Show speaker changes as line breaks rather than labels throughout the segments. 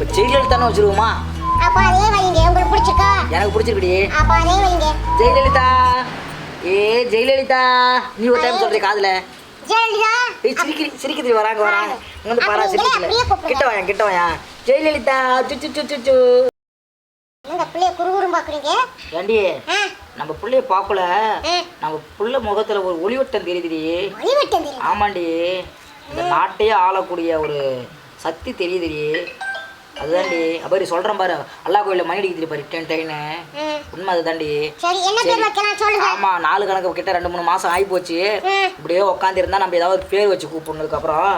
இப்போ ஜெயலலிதான்னு வச்சிருவோமா?
அப்ப அதே வைங்க உங்களுக்கு பிடிச்சிருக்கா?
எனக்கு பிடிச்சிருக்குடி.
அப்ப அதே வைங்க.
ஜெயலலிதா. ஏ ஜெயலலிதா. நீ ஒரு டைம் சொல்றீ காதுல.
ஜெயலலிதா.
ஏய் சிரிக்கிறி சிரிக்கிறி வராங்க வராங்க. வந்து பாரா சிரிக்கல. கிட்ட வாயா கிட்ட வாயா. ஜெயலலிதா சுச்சு சுச்சு சு
என்னங்க பிள்ளைய குறுகுறும் பாக்குறீங்க?
ஏண்டி
ஆ,
நம்ம புள்ளைய பார்க்கல. நம்ம புள்ள முகத்துல ஒரு ஒளிவட்டம் தெரியுதுடி.
தெரியும்
ஆமாண்டி. இந்த நாட்டையே ஆளக்கூடிய ஒரு சக்தி தெரியுதுடி. அதுதான்டி. அப்படி சொல்றேன் பாரு. அல்லா கோயில மணி அடிக்குது பாரு டென் டைன்னு. உண்மை அதுதான்டி.
சரி என்ன பேர் வைக்கலாம்? சொல்லுங்க.
ஆமா நாலு கணக்கு கிட்ட ரெண்டு மூணு மாசம் ஆகி போச்சு. இப்படியே உட்காந்துருந்தா நம்ம ஏதாவது பேர் வச்சு கூப்பிடணுக்கு அப்புறம்.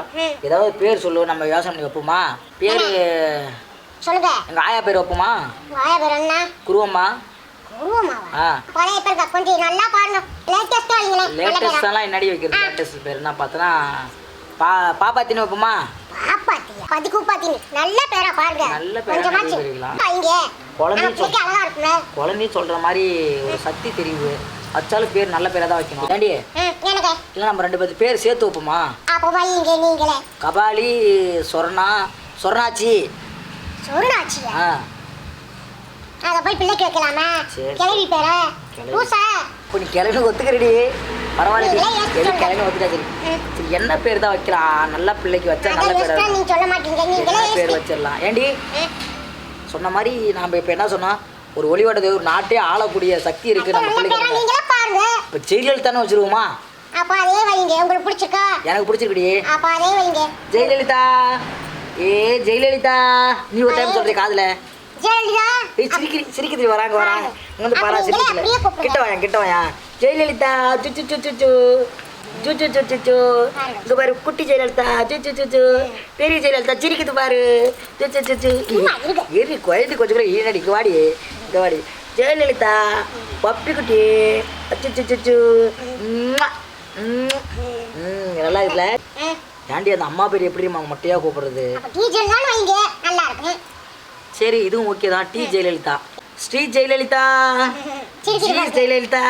ஏதாவது பேர் சொல்லு நம்ம யோசனை பண்ணி வைப்போமா? பேரு
சொல்லுங்க.
எங்க ஆயா பேர் வைப்போமா?
வாய பேர் என்ன
குருவம்மா.
லேட்டஸ்டா
எல்லாம் என்னடி வைக்கிறது? லேட்டஸ்ட் பேர். என்ன பார்த்தோன்னா பா பாப்பாத்தின்னு வைப்போமா?
பாப்பாத்தியா பதி கூப்பாத்தினி நல்ல பேரா பாருங்க
நல்ல பேரா
கொஞ்சமாச்சு
வைக்கலாம்.
வைங்க
குழந்தையும்
நம்ம பிள்ளைக்கு அழகா
சொல்ற மாதிரி ஒரு சக்தி தெரியுது வச்சாலும் பேர் நல்ல பேரா தான் வைக்கணும். ஏண்டி?
ம், எனக்கு
இல்லை நம்ம ரெண்டு பேர்த்து பேர் சேர்த்து வைப்போமா?
அப்போ வைங்க நீங்களே.
கபாலி சொர்ணா சொர்ணாச்சி.
சொருணாச்சியா?
ஆ.
அதை போய் பிள்ளைக்கு வைக்கலாமா.
சரி.
கிளவி பேரா.
கிளவி.
பூசா.
இப்போ நீ ஒத்துக்கிறடி. பரவாயில்ல
இதெல்லாம் யோசிச்சு
எது
சொல்லுங்க.
கிளம்பி ஒத்துட்டா சரி
ம்.
சரி. என்ன பேர் தான் வைக்கலாம்? நல்ல பிள்ளைக்கு வச்சா நல்ல பேர் பேர் வச்சிடலாம்? ஏண்டி. சொன்ன மாதிரி நாம இப்போ என்ன சொன்னோம் ஒரு ஒளிவட்டது ஒரு நாட்டே ஆளக்கூடிய சக்தி இருக்கு நம்ம பிள்ளைக்கு இப்போ ஜெயலலிதான்னு வச்சிருவோமா?
அப்ப அதே வைங்க. உங்களுக்கு பிடிச்சிருக்கா?
எனக்கு பிடிச்சிருக்குடி.
அப்ப அதே வைங்க.
ஜெயலலிதா. ஏ ஜெயலலிதா. நீ ஒரு டைம் சொல்றீ காதுல.
ஜெயலலிதா?
ஏய் சிரிக்கிறி சிரிக்கிறி வராங்க வராங்க. வந்து பாரா சிரிக்கல. கிட்ட வாயா கிட்ட வாயா. ஜெயலலிதா சுச்சு சுச்சு சு. சுச்சு சுச்சு சு இங்க பாரு குட்டி ஜெயலலிதா. சுச்சு சுச்சு பெரிய ஜெயலலிதா. சிரிக்குது பாரு. சுச்சு சுச்சு
சும்மா இருங்க.
எரி குழந்தை கொஞ்சம் கூட ஈனடி இங்க வாடி. இங்க வாடி. ஜெயலலிதா பப்பி குட்டி. அச்சு சுச்சு நல்லா இருக்குல்ல. ஏண்டி அந்த அம்மா பேர் எப்படி அவங்க மொட்டையா கூப்பிடுறது. சரி இதுவும் ஓகே தான். டி ஜெயலலிதா. ஸ்ரீ ஜெயலலிதா. ஸ்ரீ ஜெயலலிதா.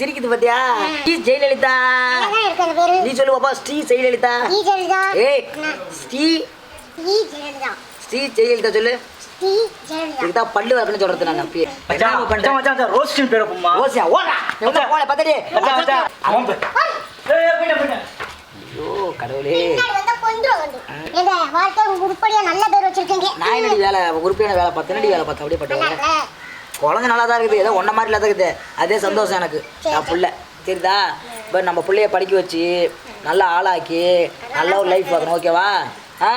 சிரிக்குது. பாத்தியா? ஸ்ரீ ஜெயலலிதா.
நல்லா இருக்கு அந்த பேரு.
நீ சொல்லு பாப்பா ஸ்ரீ ஜெயலலிதா. ஏய்? ஸ்ரீ ஸ்ரீ ஜெயலலிதா. சொல்லு. இதுதான் பல்லு வளர்க்கணும்னு சொல்றது நான் பண்றேன்.
ரோஸ்டின் பேரை
ஓடா. பத்தடி. ஐயோ கடவுளே.
பின்னாடி வந்தா கொஞ்சம் வந்து எங்க வாழ்க்கை உருப்படியா நல்ல பேர் வச்சிருக்கீங்க.
நான் என்னடி வேலை உறுப்பியான வேலை பார்த்தேன் என்னடி வேலை பார்த்தேன் அப்படியே பட்டவங்க? குழந்தை நல்லா தான் இருக்குது ஏதோ ஒன்றை மாதிரி தான் இருக்குது. அதே சந்தோஷம் எனக்கு. என் புள்ள. சரிதா இப்போ நம்ம பிள்ளைய படிக்க வச்சு நல்லா ஆளாக்கி நல்ல ஒரு லைஃப் பார்க்கணும் ஓகேவா ஆ?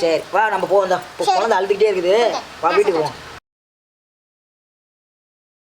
சரி வா நம்ம போவோம் தான் இப்போ குழந்தை அழுதுகிட்டே இருக்குது. வா வீட்டுக்கு போவோம்.